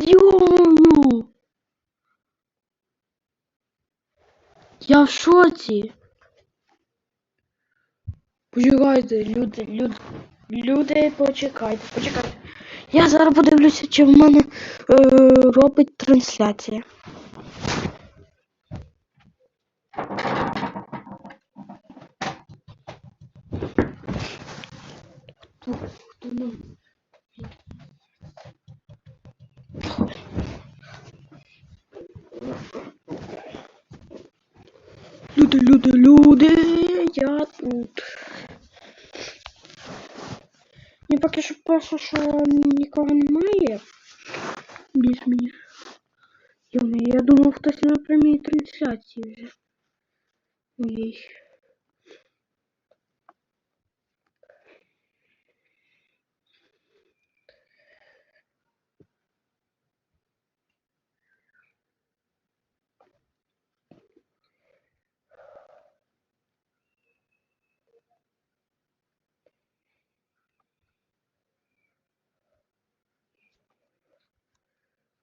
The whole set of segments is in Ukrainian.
Йому! Я в шоці. Почекайте, люди, люди, люди, почекайте, почекайте. Я зараз подивлюся, чи в мене е, робить трансляція. Хто, хто нам? тут. Я поки що пишу, що нікого немає. Більш мені. Йоми, я думав, хтось на прямій трансляції вже. Ой.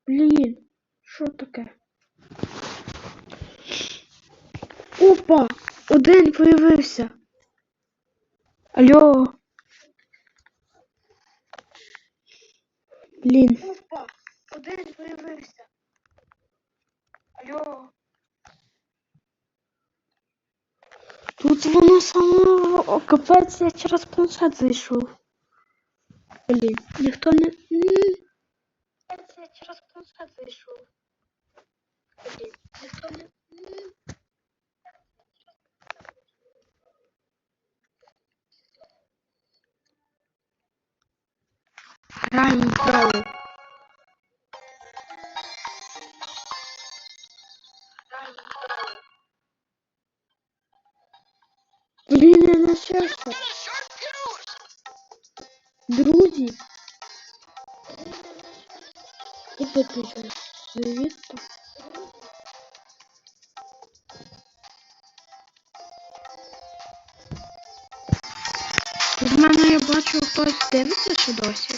Блін, що таке? Опа! Один появився. Алло. Блін. Опа! Один появився. Алло. Тут воно само капець, я через планшет зайшов. Блін, ніхто не. Я через планшет зайшов. Блін, ніхто не. Граємо вправо. Блін, я на щастя. Друзі. Ти йдеш? Звідти? В мене я бачу хтось дивиться ще досі.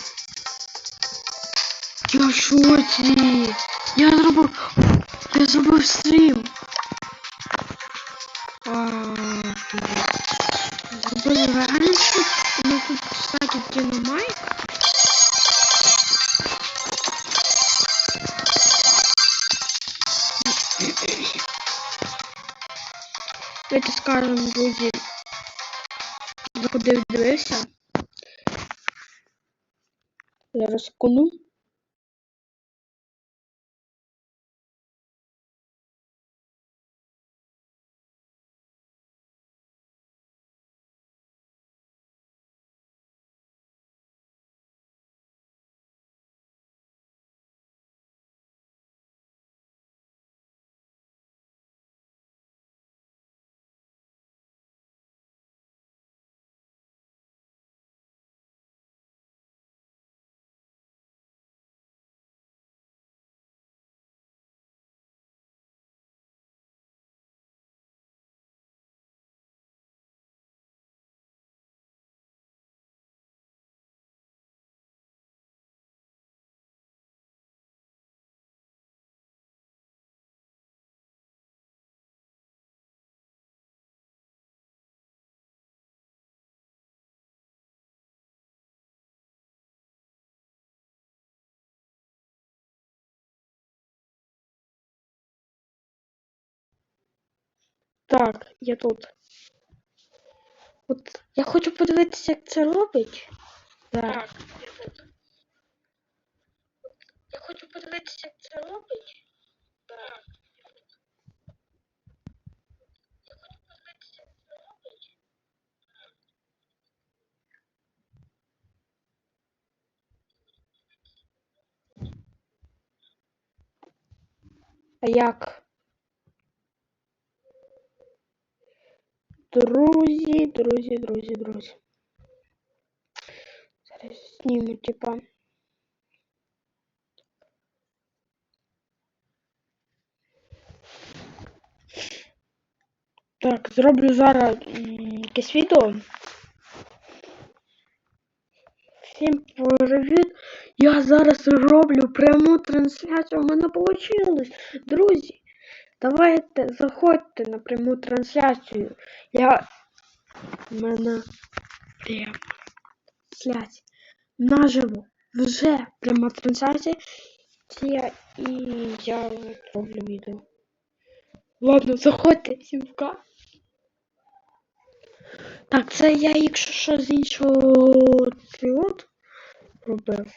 Я шоці. Я зробив. Я зробив стрім. Друзі. Заходив, дивився. Зараз секунду. Так, я тут. От я хочу подивитися, як це робить. Так. я тут. Я хочу подивитися, як це робить. Так. Я хочу подивитися, як робить. А як? Друзі, друзі, друзі, друзі. Зараз зніму, типа. Так, зроблю зараз м, якесь відео. Всім привіт! Я зараз роблю пряму трансляцію. У мене вийшло. Друзі, Давайте заходьте на пряму трансляцію. Я. Мене пряма трансляція. Наживо. Вже пряма трансляція. І я роблю відео. Ладно, заходьте, сімка. Так, це я, якщо що з іншого пілот робив.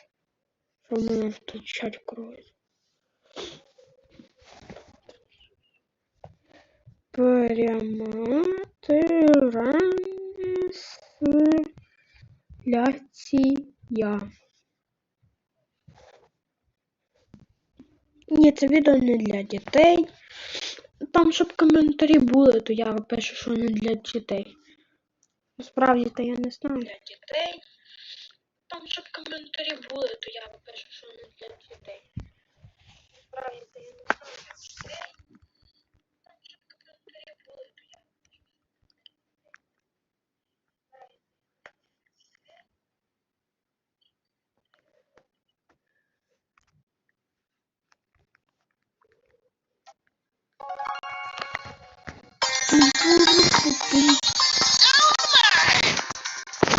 Що в мене тут чат. Пряма трансляція. Ні, це відео не для дітей. Там, щоб коментарі були, то я пишу, що не для дітей. Насправді то я не знаю. Для дітей. Там, щоб коментарі були, то я пишу, що не для дітей. Насправді то я не знаю для дітей. Там, щоб коментарі були, то я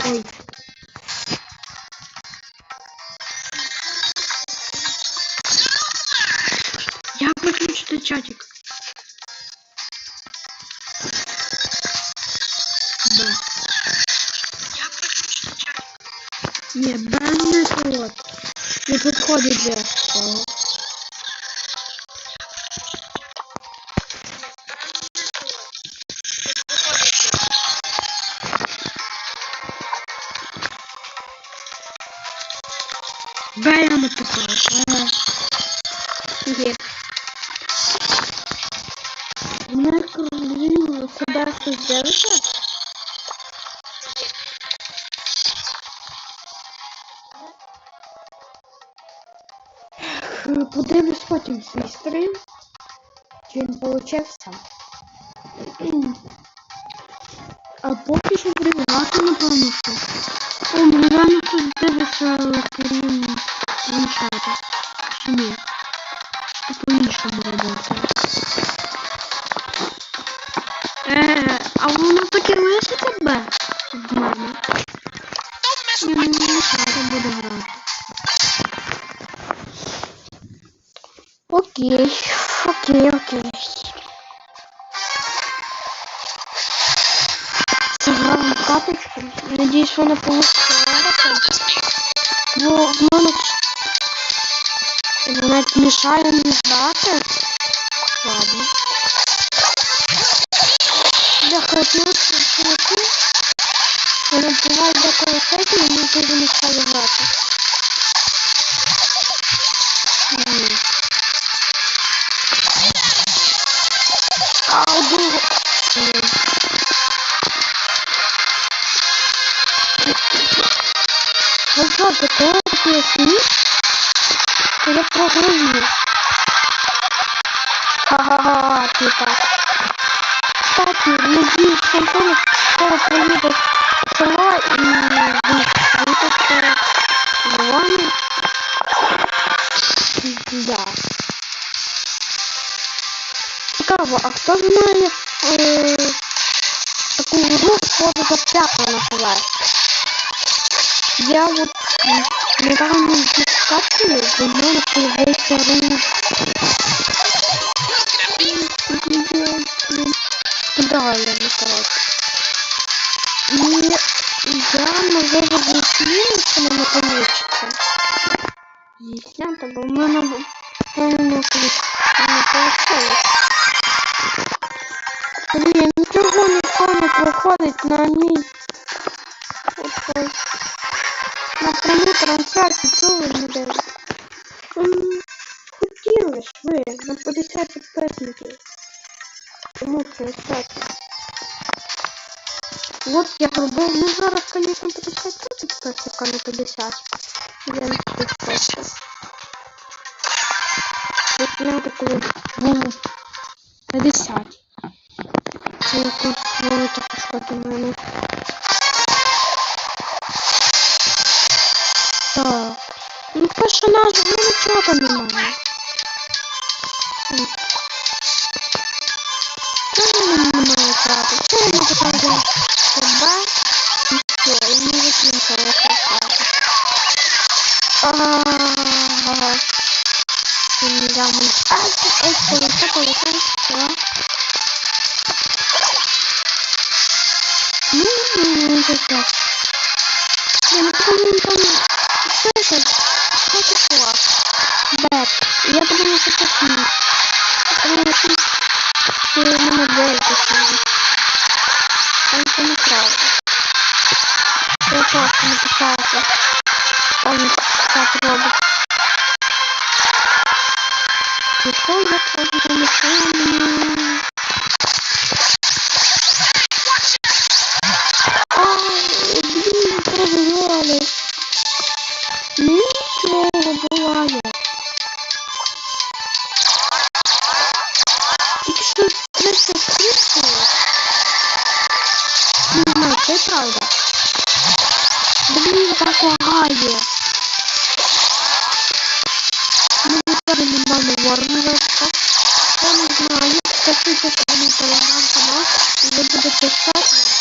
Ой. Як виключити чатик? Б. Як виключити чатик? Ні, Б не пілот. Не підходить для цього. Получився. А поки що грати, напевно, що. О, мене тут дивиться крім вінчата. Вона буває деколи сеті, і мені дуже мішає грати. Ні. А, друга. Ні. Ну что, такое объясни? Я программист. Ха-ха-ха, типа. Кстати, надеюсь, что скоро приедет в села и выйдет нормально. Да. Цікаво, а хто знає е, таку гру схожу за п'ятого називається? Я вот м, недавно скачиваю, в мене появився рух. Правильно, короче. И я можу з'яснити, що мене получится. З'ясняти, бо в мене б- в мене не вийшло. Блін, нічого ніхто не проходить на. Оцей. На пряму трансляцію, чого не Хотіли ж ви на 50 підписників. Тому трансляцію. Вот я зробив, ну зараз, конечно, 50 підписок, а не 50. Я не підписок. Гляньте, коли було 50. Це якось воно так шкода мене. Так. Ну ну нічого там немає. М. І що я просто не помню. Ай, говорити. Я не знаю, підписуйтесь на мій телеграм-канал, і ви.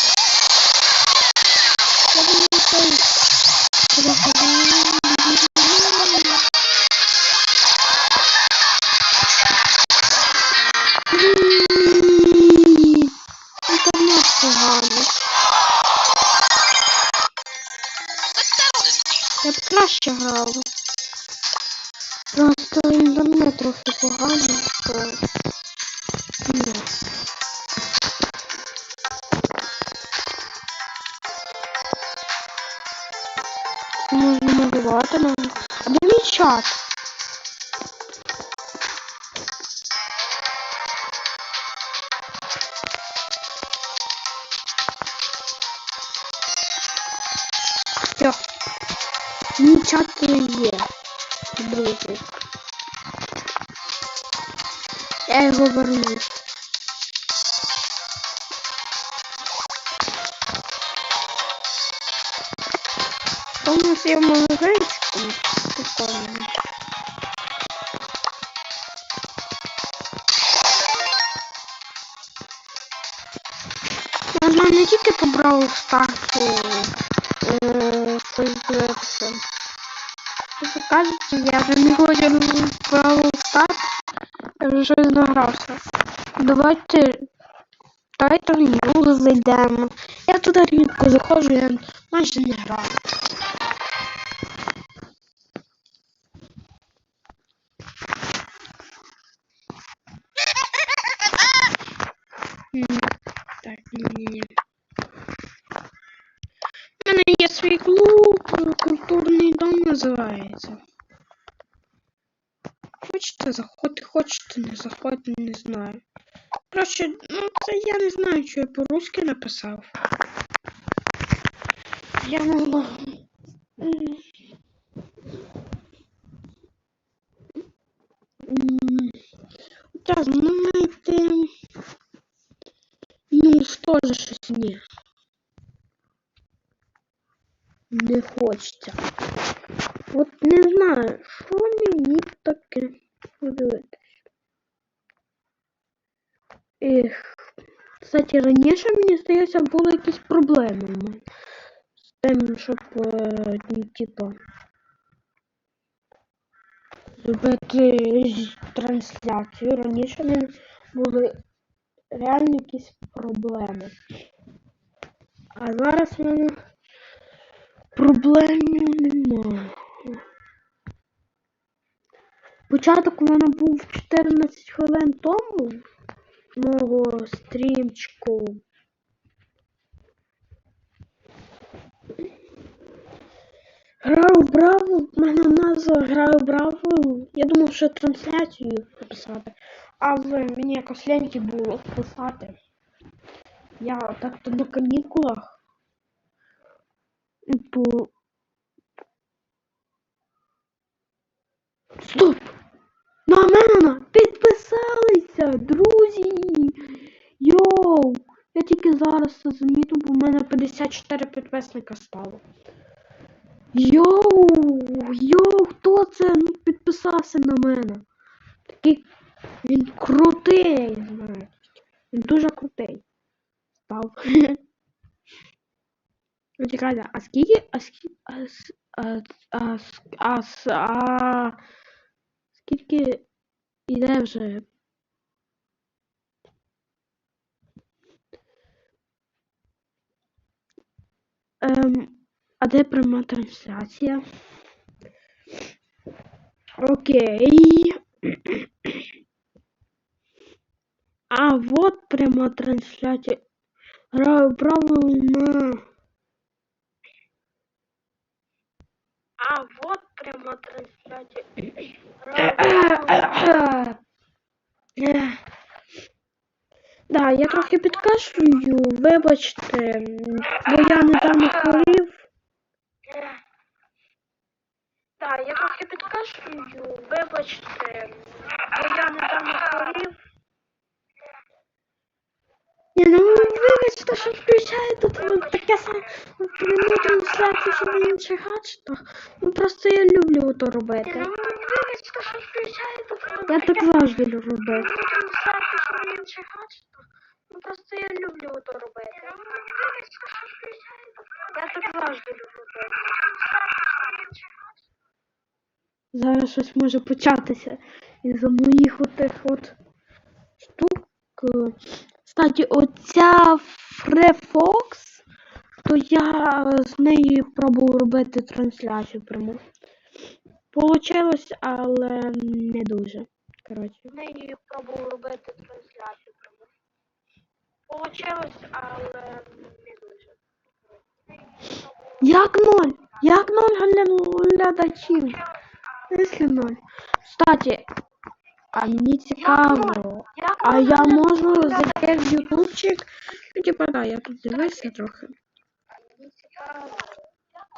Трохи поганий. то ні. Можна малювати нам. А де мій чат? Все. Мій чат є. Друзі. Я його верну. Что у нас є магазинчику? Прикольно. Я знаю не тільки по Бравл Старсу, е, щось дивитися. Ви кажете, я вже не хочу в Старс, я вже награвся. Давайте, давайте в нього зайдемо. Я туди рідко заходжу, я майже не граю. Так, ні-ні-ні. У мене є свій клуб, культурний дом називається. Хочете заходьте, хочете не заходьте, не знаю. Коротше, ну це я не знаю, що я по-русски написав. Я могла. М. М. Та знаєте. Ну, що ж щось ні. Не хочеться. От не знаю, що мені таке подивитись. Ех. Кстати, раніше, мені здається, були якісь проблеми з тим, щоб, ну, зробити трансляцію. Раніше в мене були реально якісь проблеми. А зараз в мене проблемів немає. Початок у мене був 14 хвилин тому мого стрімчику. Граю в Браво, в мене назва граю в Браво. Я думав, що трансляцію записати, але мені якось ліньки було писати. Я так-то на канікулах. То... Стоп! На мене підписалися, друзі! Тільки зараз це замітив, бо в мене 54 підписника стало. Йоу, йоу, хто це ну, підписався на мене? Такий він крутий, знаєш. Він дуже крутий. Став. Ну, чекайте, а скільки, а скільки, а, а, а, а, скільки іде вже? Ем, а де пряма трансляція? Окей. А, вот пряма трансляція. Граю правильно. А, вот пряма трансляція. Граю Да, я трохи підкашлюю, вибачте, бо я недавно хворів. Да, я трохи підкашлюю, вибачте, бо я недавно хворів. Ні, ну вибачте, що включаю тут от таке саме пряму трансляцію чи на інших гаджетах. Ну просто я люблю то робити. Ну що. Я так завжди люблю робити. Ну просто я люблю то робити. Ну що. Я так завжди люблю робити. Зараз щось може початися із-за моїх отих от штук. Кстати, оця Фрефокс, то я з неї пробував робити трансляцію пряму. Получилось, але не дуже. Коротше. З неї пробував робити трансляцію пряму. Получилось, але не дуже. Як ноль? Як ноль гля- глядачів? Якщо ноль. Кстати, а мені цікаво. А я можу зайти в ютубчик. Ну, типа, да, я тут дивився трохи.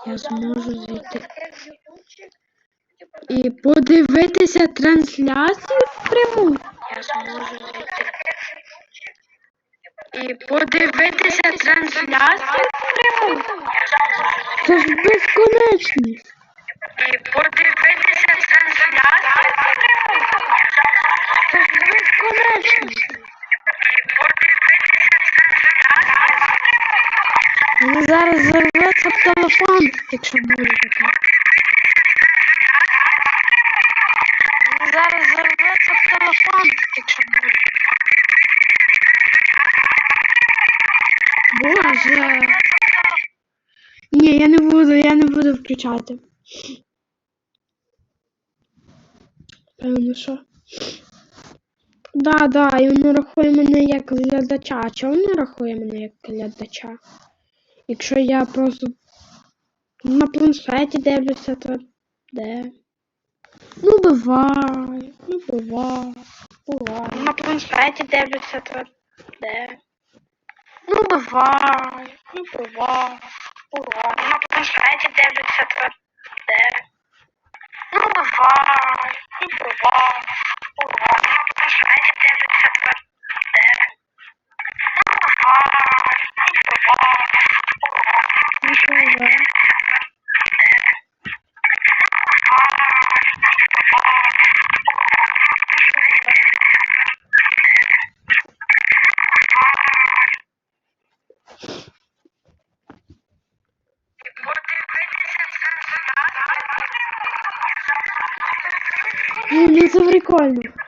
Я зможу зайти. І подивитися трансляцію пряму. Я зможу зайти. І подивитися трансляцію пряму. Це ж безконечність. І подивитися трансляцію пряму. Безконечність. Мені зараз зарветься телефон, якщо буде таке. Мені зараз зарветься телефон, якщо буде Боже. Ні, я не буду, я не буду включати. Певно, що. Да, да, і воно рахує мене як глядача. А чого не рахує мене як глядача? Якщо я просто на планшеті дивлюся, то де? Ну, буває, ну буває, буває. На планшеті дивлюся, то де? Ну, буває, ну буває, буває. На планшеті дивлюся, то де? Ну, буває, ну буває, буває. На планшеті дивлюся, то де? Ну, буває, ну буває, буває. Ну, буває. Ну, ну це прикольно.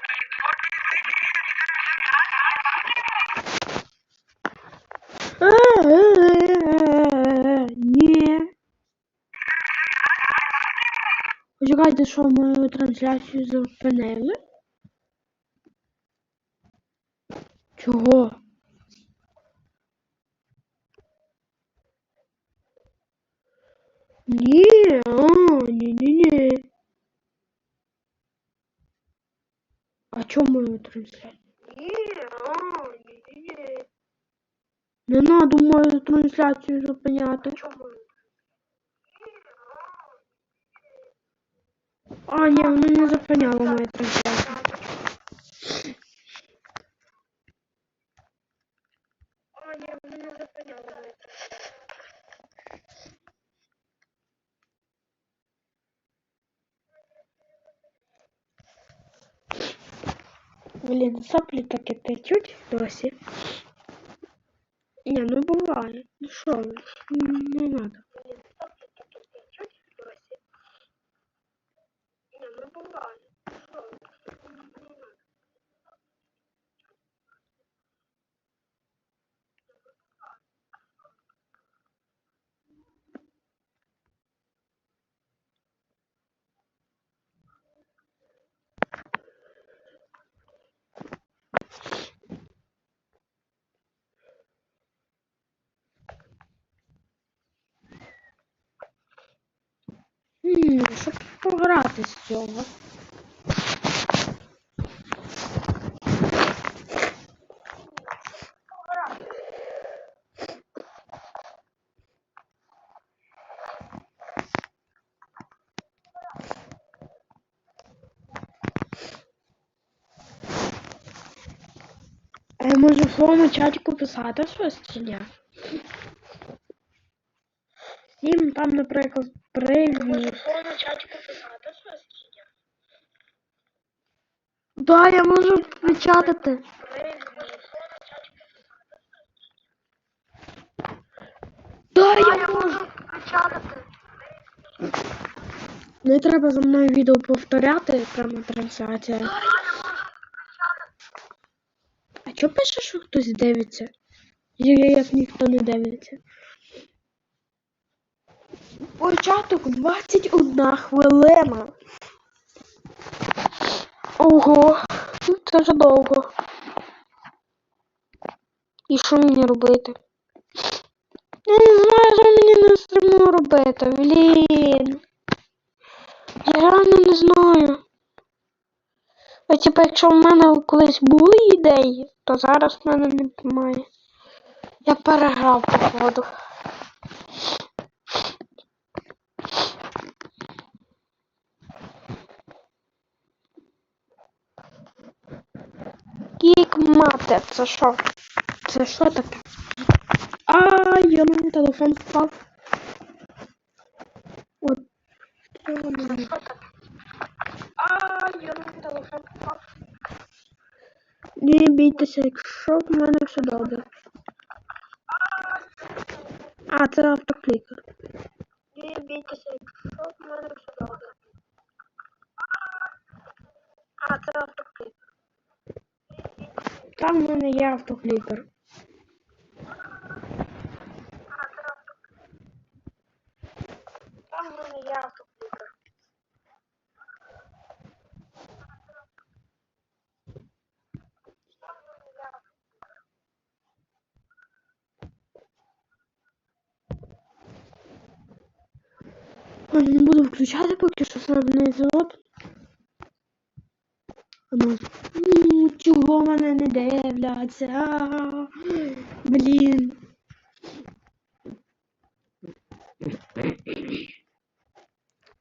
Почекайте, що мою трансляцію зупинили? Чого? Ні, а, ні, ні, ні. А чому мою трансляцію? Ні, а, ні, ні, ні. Не надо мою трансляцію зупиняти. Чому? А, ні, воно не зупиняло мою трансляцію. Блін, соплі таке течуть досі. Ні, ну буває. Ну що, не ну, ну, надо. М, Щоб пограти з цього. Я можу в чатику писати щось чи ні? Всім там, наприклад, привіт. Чатику писати чи? Да, я можу печатати. Да, я можу. Печатати. Не треба за мною відео повторяти прямо трансляція. А чо пише, що хтось дивиться? Я- Як ніхто не дивиться. Початок 21 хвилина. Ого, це вже довго. І що мені робити? Я не знаю, що мені не стримно робити. Блін. Я реально не знаю. А типа, якщо в мене колись були ідеї, то зараз в мене немає. Я переграв походу. Мати, це що? Це що таке? А, я на телефон впав. От. Що? А, я на телефон впав. Не бійтеся, якщо в мене все добре. А, це автоклікер. Не бійтеся, якщо в мене все добре. А, це автокліп. Там в мене є автоклікер. Не буду включати поки що слабний завод. Ну, ну, чого мене не дивляться? А, Блін.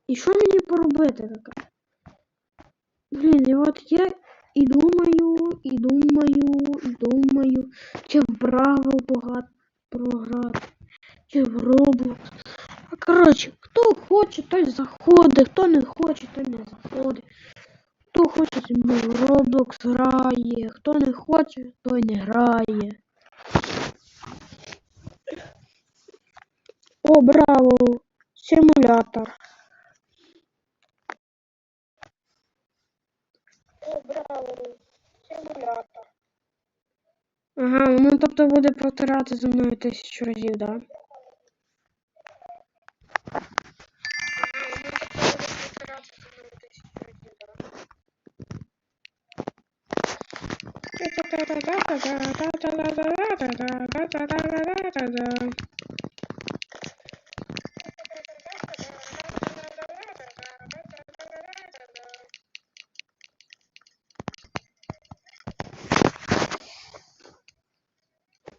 І що мені поробити таке? Блін, і от я і думаю, і думаю, і думаю, чи в Браво багато програти, чи в Roblox. А коротше, хто хоче, той заходить, хто не хоче, той не заходить. Хто хоче зі мною в Roblox грає, хто не хоче, той не грає. О, браво! Симулятор. О, браво. Симулятор. Ага, ну тобто буде повторяти за мною тисячу разів, да?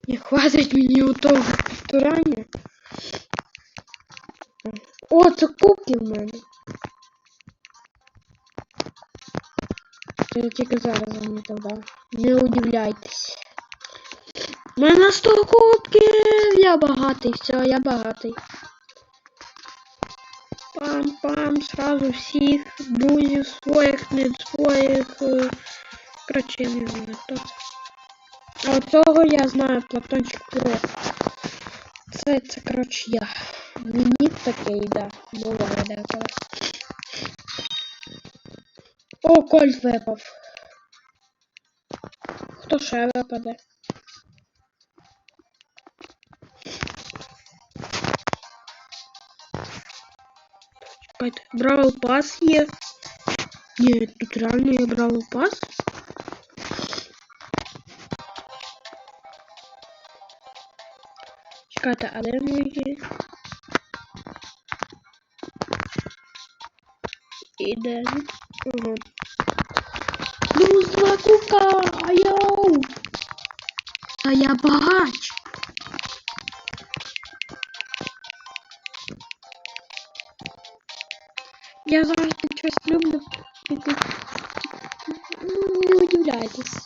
Не хватить мені у того повторяння. О, це кубки в мене. Це я тільки зараз замітив, да? Не удивляйтесь. У мене 100 кубків! Я багатий, все, я багатий. Пам-пам, сразу всіх, друзів своїх, не своїх. е, Коротше, я не знаю, хто. А оцього я знаю, Платончик Про. Це, це, коротше, я. Мені такий, да. Буває деколи. О, кольт випав. Хто ще випаде? Чекайте, Бравл пас є. Ні, тут реально є Бравл пас. Чекайте, а де мої? Іде. Ага. Плюс два кука! Йоу! Я багач! Я завжди щось люблю. Ну, Не удивляйтесь.